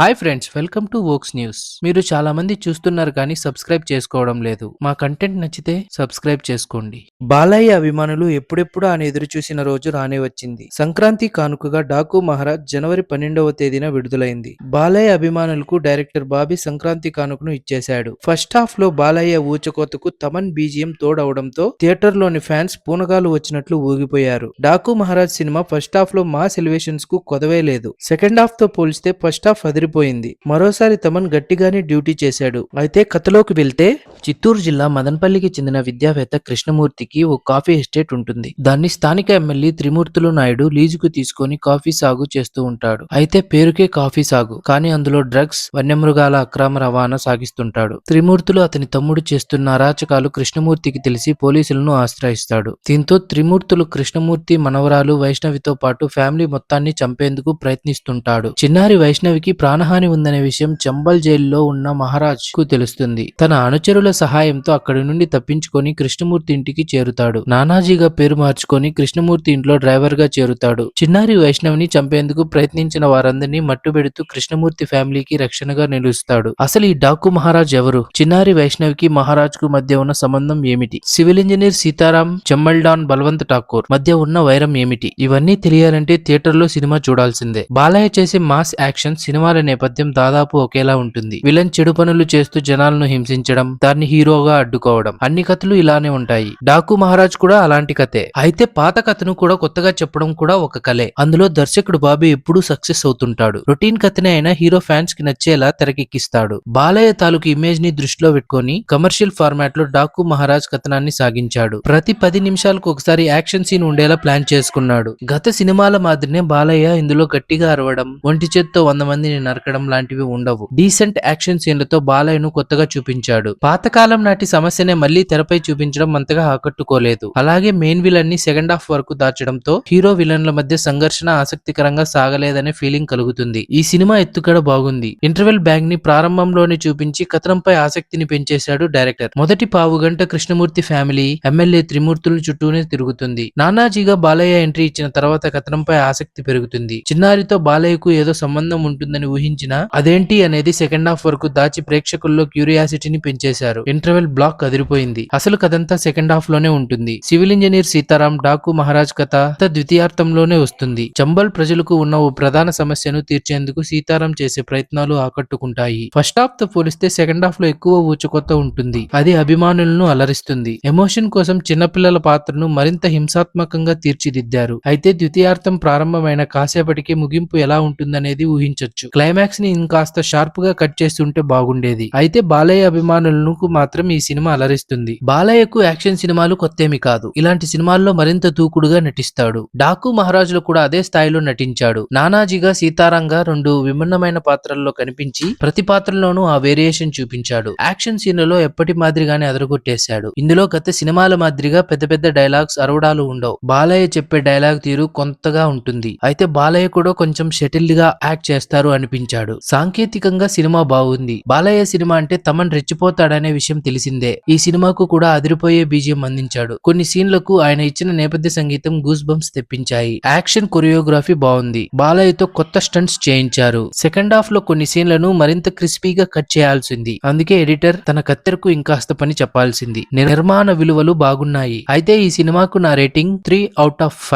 Hi friends welcome to Vox news మీరు చాలా మంది చూస్తున్నారు కానీ సబ్స్క్రైబ్ చేసుకోవడం లేదు. మా కంటెంట్ నచ్చితే సబ్స్క్రైబ్ చేసుకోండి. బాలయ్య అభిమానులు ఎప్పుడెప్పుడు ఆయన ఎదురు చూసిన రోజు రానే వచ్చింది. సంక్రాంతి కానుకగా డాకు మహారాజ్ జనవరి పన్నెండవ తేదీన విడుదలైంది. బాలయ్య అభిమానులకు డైరెక్టర్ బాబీ సంక్రాంతి కానుకను ఇచ్చేశాడు. ఫస్ట్ హాఫ్లో బాలయ్య ఊచకోతకు తమన్ బీజియం తోడవడంతో థియేటర్లోని ఫ్యాన్స్ పూనగాలు వచ్చినట్లు ఊగిపోయారు. డాకు మహారాజ్ సినిమా ఫస్ట్ హాఫ్లో మాస్ ఎలివేషన్స్కు కొదవే లేదు. సెకండ్ హాఫ్తో పోలిస్తే ఫస్ట్ హాఫ్ మారిపోయింది. మరోసారి తమన్ గట్టిగానే డ్యూటీ చేశాడు. అయితే కథలోకి వెళ్తే చిత్తూరు జిల్లా మదనపల్లికి చెందిన విద్యావేత్త కృష్ణమూర్తికి ఓ కాఫీ ఎస్టేట్ ఉంటుంది. దాన్ని స్థానిక ఎమ్మెల్యే త్రిమూర్తులు నాయుడు లీజుకు తీసుకొని కాఫీ సాగు చేస్తూ ఉంటాడు. అయితే పేరుకే కాఫీ సాగు. కానీ అందులో డ్రగ్స్ వన్యమృగాల అక్రమ రవాణా సాగిస్తుంటాడు. త్రిమూర్తులు అతని తమ్ముడు చేస్తున్న అరాచకాలు కృష్ణమూర్తికి తెలిసి పోలీసులను ఆశ్రయిస్తాడు. దీంతో త్రిమూర్తులు కృష్ణమూర్తి మనవరాలు వైష్ణవితో పాటు ఫ్యామిలీ మొత్తాన్ని చంపేందుకు ప్రయత్నిస్తుంటాడు. చిన్నారి వైష్ణవికి ప్రాణహాని ఉందనే విషయం చంబల్ జైల్లో ఉన్న మహారాజ్కు తెలుస్తుంది. తన అనుచరుల సహాయంతో అక్కడి నుండి తప్పించుకొని కృష్ణమూర్తి ఇంటికి చేరుతాడు. నానాజీగా పేరు మార్చుకొని కృష్ణమూర్తి ఇంట్లో డ్రైవర్గా చేరుతాడు. చిన్నారి వైష్ణవిని చంపేందుకు ప్రయత్నించిన వారందరినీ మట్టుబెడుతూ కృష్ణమూర్తి ఫ్యామిలీకి రక్షణగా నిలుస్తాడు. అసలు ఈ డాకు మహారాజ్ ఎవరు? చిన్నారి వైష్ణవికి మహారాజ్కు మధ్య ఉన్న సంబంధం ఏమిటి? సివిల్ ఇంజనీర్ సీతారాం చెమ్మల్డాన్ బల్వంత్ ఠాకూర్ మధ్య ఉన్న వైరం ఏమిటి? ఇవన్నీ తెలియాలంటే థియేటర్లో సినిమా చూడాల్సిందే. బాలయ్య చేసే మాస్ యాక్షన్ సినిమాల నేపథ్యం దాదాపు ఒకేలా ఉంటుంది. విలన్ చెడు పనులు చేస్తూ జనాలను హింసించడం దాన్ని హీరోగా అడ్డుకోవడం అన్ని కథలు ఇలానే ఉంటాయి. డాకు మహారాజ్ కూడా అలాంటి కథే. అయితే పాత కథను కూడా కొత్తగా చెప్పడం కూడా ఒక కలే. అందులో దర్శకుడు బాబీ ఎప్పుడూ సక్సెస్ అవుతుంటాడు. రొటీన్ కథనే అయినా హీరో ఫ్యాన్స్కి నచ్చేలా తెరకెక్కిస్తాడు. బాలయ్య తాలూకు ఇమేజ్ని దృష్టిలో పెట్టుకొని కమర్షియల్ ఫార్మాట్లో డాకు మహారాజ్ కథనాన్ని సాగించాడు. ప్రతి పది నిమిషాలకు ఒకసారి యాక్షన్ సీన్ ఉండేలా ప్లాన్ చేసుకున్నాడు. గత సినిమాల మాదిరినే బాలయ్య ఇందులో గట్టిగా అరవడం ఒంటి చేత్తో వంద మందిని నరకడం లాంటివి ఉండవు. డీసెంట్ యాక్షన్ సీన్లతో బాలయ్యను కొత్తగా చూపించాడు. పాతకాలం నాటి సమస్యనే మళ్ళీ తెరపై చూపించడం అంతగా ఆకట్టుకోలేదు. అలాగే మెయిన్ విలన్ని సెకండ్ హాఫ్ వరకు దాచడంతో హీరో విలన్ల మధ్య సంఘర్షణ ఆసక్తికరంగా సాగలేదనే ఫీలింగ్ కలుగుతుంది. ఈ సినిమా ఎత్తుకడ బాగుంది. ఇంటర్వెల్ బ్యాంక్ని ప్రారంభంలోనే చూపించి కథనంపై ఆసక్తిని పెంచేశాడు డైరెక్టర్. మొదటి పావు గంట కృష్ణమూర్తి ఫ్యామిలీ ఎమ్మెల్యే త్రిమూర్తుల చుట్టూనే తిరుగుతుంది. నానాజీగా బాలయ్య ఎంట్రీ ఇచ్చిన తర్వాత కథనంపై ఆసక్తి పెరుగుతుంది. చిన్నారితో బాలయ్యకు ఏదో సంబంధం ఉంటుందని ఊహించినా అదేంటి అనేది సెకండ్ హాఫ్ వరకు దాచి ప్రేక్షకుల్లో క్యూరియాసిటీని పెంచేశారు. ఇంటర్వెల్ బ్లాక్ అదిరిపోయింది అసలు కథంతా సెకండ్ హాఫ్లోనే ఉంటుంది. సివిల్ ఇంజనీర్ సీతారాం డాకు మహారాజ్ కథ ద్వితీయార్థంలోనే వస్తుంది. చంబల్ ప్రజలకు ఉన్న ఓ ప్రధాన సమస్యను తీర్చేందుకు సీతారాం చేసే ప్రయత్నాలు ఆకట్టుకుంటాయి. ఫస్ట్ హాఫ్తో పోలిస్తే సెకండ్ హాఫ్లో ఎక్కువ ఊచకొత్త ఉంటుంది. అది అభిమానులను అలరిస్తుంది. ఎమోషన్ కోసం చిన్నపిల్లల పాత్రను మరింత హింసాత్మకంగా తీర్చిదిద్దారు. అయితే ద్వితీయార్థం ప్రారంభమైన కాసేపటికి ముగింపు ఎలా ఉంటుందనేది ఊహించొచ్చు. క్లైమాక్స్ ని ఇంకాస్త షార్ప్గా కట్ చేస్తుంటే బాగుండేది. అయితే బాలయ్య అభిమానులకు మాత్రం ఈ సినిమా అలరిస్తుంది. బాలయ్యకు యాక్షన్ సినిమాలు కొత్తేమి కాదు. ఇలాంటి సినిమాల్లో మరింత దూకుడుగా నటిస్తాడు. డాకు మహారాజులు కూడా అదే స్థాయిలో నటించాడు. నానాజీగా సీతారాంగా రెండు విభిన్నమైన పాత్రల్లో కనిపించి ప్రతి పాత్రలోనూ ఆ వేరియేషన్ చూపించాడు. యాక్షన్ సీన్లలో ఎప్పటి మాదిరిగానే అదరగొట్టేశాడు. ఇందులో గత సినిమాల మాదిరిగా పెద్ద పెద్ద డైలాగ్స్ అరవడాలు ఉండవు. బాలయ్య చెప్పే డైలాగ్ తీరు కొంతగా ఉంటుంది. అయితే బాలయ్య కూడా కొంచెం షటిల్గా యాక్ట్ చేస్తారు అనిపించాడు సాంకేతికంగా సినిమా బాగుంది. బాలయ్య సినిమా అంటే తమన్ రెచ్చిపోతాడనే విషయం తెలిసిందే. ఈ సినిమాకు కూడా అదిరిపోయే బీజియం అందించాడు. కొన్ని సీన్లకు ఆయన ఇచ్చిన నేపథ్య సంగీతం గూస్ బంప్స్ తెప్పించాయి. యాక్షన్ కొరియోగ్రఫీ బాగుంది. బాలయ్యతో కొత్త స్టంట్స్ చేయించారు. సెకండ్ హాఫ్లో కొన్ని సీన్లను మరింత క్రిస్పీగా కట్ చేయాల్సింది. అందుకే ఎడిటర్ తన కత్తెరకు ఇంకాస్త పని చెప్పాల్సింది. నిర్మాణ విలువలు బాగున్నాయి. అయితే ఈ సినిమాకు నా రేటింగ్ త్రీ అవుట్ ఆఫ్